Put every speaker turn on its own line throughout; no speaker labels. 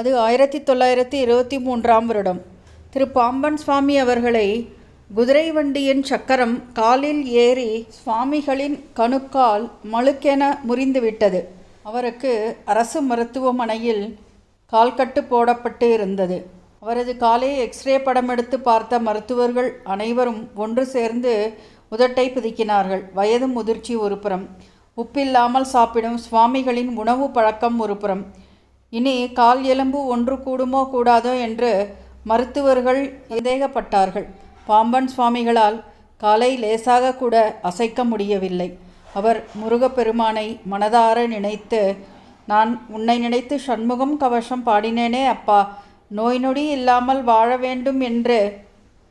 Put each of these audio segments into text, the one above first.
அது ஆயிரத்தி தொள்ளாயிரத்தி இருபத்தி மூன்றாம் வருடம். திரு. பாம்பன் சுவாமி அவர்களை குதிரை வண்டியின் சக்கரம் காலில் ஏறி சுவாமிகளின் கணுக்கால் மழுக்கென முறிந்துவிட்டது. அவருக்கு அரசு மருத்துவமனையில் கால்கட்டு போடப்பட்டு இருந்தது. அவரது காலை எக்ஸ்ரே படம் எடுத்து பார்த்த மருத்துவர்கள் அனைவரும் ஒன்று சேர்ந்து உதட்டை பிதுக்கினார்கள். வயது முதிர்ச்சி ஒருபுறம். உப்பில்லாமல் சாப்பிடும் சுவாமிகளின் உணவு பழக்கம் ஒருபுறம். இனி கால் எலும்பு ஒன்று கூடுமோ கூடாதோ என்று மருத்துவர்கள் சந்தேகப்பட்டார்கள். பாம்பன் சுவாமிகளால் காலை லேசாக கூட அசைக்க முடியவில்லை. அவர் முருகப்பெருமானை மனதார நினைத்து நான் உன்னை நினைத்து சண்முகம் கவசம் பாடினேனே அப்பா. நோய் நொடி இல்லாமல் வாழ வேண்டும் என்று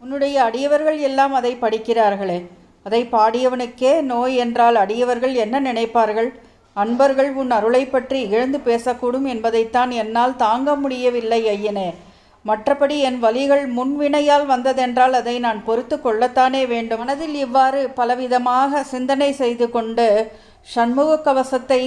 உன்னுடைய அடியவர்கள் எல்லாம் அதை படிக்கிறார்களே. அதை பாடியவனுக்கே நோய் என்றால் அடியவர்கள் என்ன நினைப்பார்கள்? அன்பர்கள் உன் அருளை பற்றி இழந்து பேசக்கூடும் என்பதைத்தான் என்னால் தாங்க முடியவில்லை ஐயனே. மற்றபடி என் வழிகள் முன்வினையால் வந்ததென்றால் அதை நான் பொறுத்து கொள்ளத்தானே வேண்டும். மனதில் இவ்வாறு பலவிதமாக சிந்தனை செய்து கொண்டு சண்முக கவசத்தை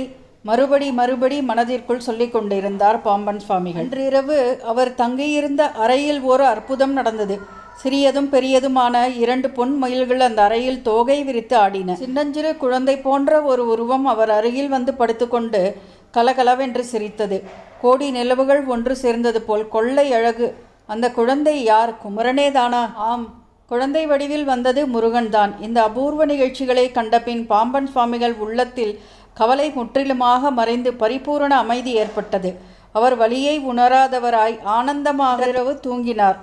மறுபடி மறுபடி மனதிற்குள் சொல்லி கொண்டிருந்தார் பாம்பன் சுவாமிகள். இன்றிரவு அவர் தங்கியிருந்த அறையில் ஒரு அற்புதம் நடந்தது. சிறியதும் பெரியதுமான இரண்டு பொன் மயில்கள் அந்த அறையில் தோகை விரித்து ஆடின. சின்னஞ்சிறு குழந்தை போன்ற ஒரு உருவம் அவர் அருகில் வந்து படுத்துக்கொண்டு கலகலவென்று சிரித்தது. கோடி நிலவுகள் ஒன்று சேர்ந்தது போல் கொள்ளை அழகு. அந்த குழந்தை யார்? குமரனே தானா ஆம். குழந்தை வடிவில் வந்தது முருகன்தான். இந்த அபூர்வ நிகழ்ச்சிகளை கண்டபின் பாம்பன் சுவாமிகள் உள்ளத்தில் கவலை முற்றிலுமாக மறைந்து பரிபூரண அமைதி ஏற்பட்டது. அவர் வழியை உணராதவராய் ஆனந்தமாக இரவு தூங்கினார்.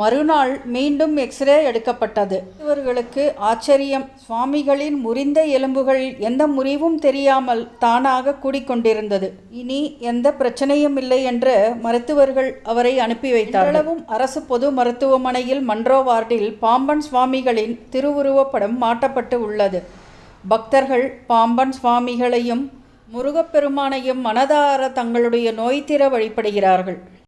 மறுநாள் மீண்டும் எக்ஸ்ரே எடுக்கப்பட்டது. இவர்களுக்கு ஆச்சரியம். சுவாமிகளின் முறிந்த எலும்புகள் எந்த முறிவும் தெரியாமல் தானாக கூடிக்கொண்டிருந்தது. இனி எந்த பிரச்சனையும் இல்லை என்று மருத்துவர்கள் அவரை அனுப்பி வைத்தார் அரசு பொது மருத்துவமனையில் மன்றோ வார்டில் பாம்பன் சுவாமிகளின் திருவுருவப்படம் மாட்டப்பட்டு உள்ளது. பக்தர்கள் பாம்பன் சுவாமிகளையும் முருகப்பெருமானையும் மனதார தங்களுடைய நோய்த்திற வழிபடுகிறார்கள்.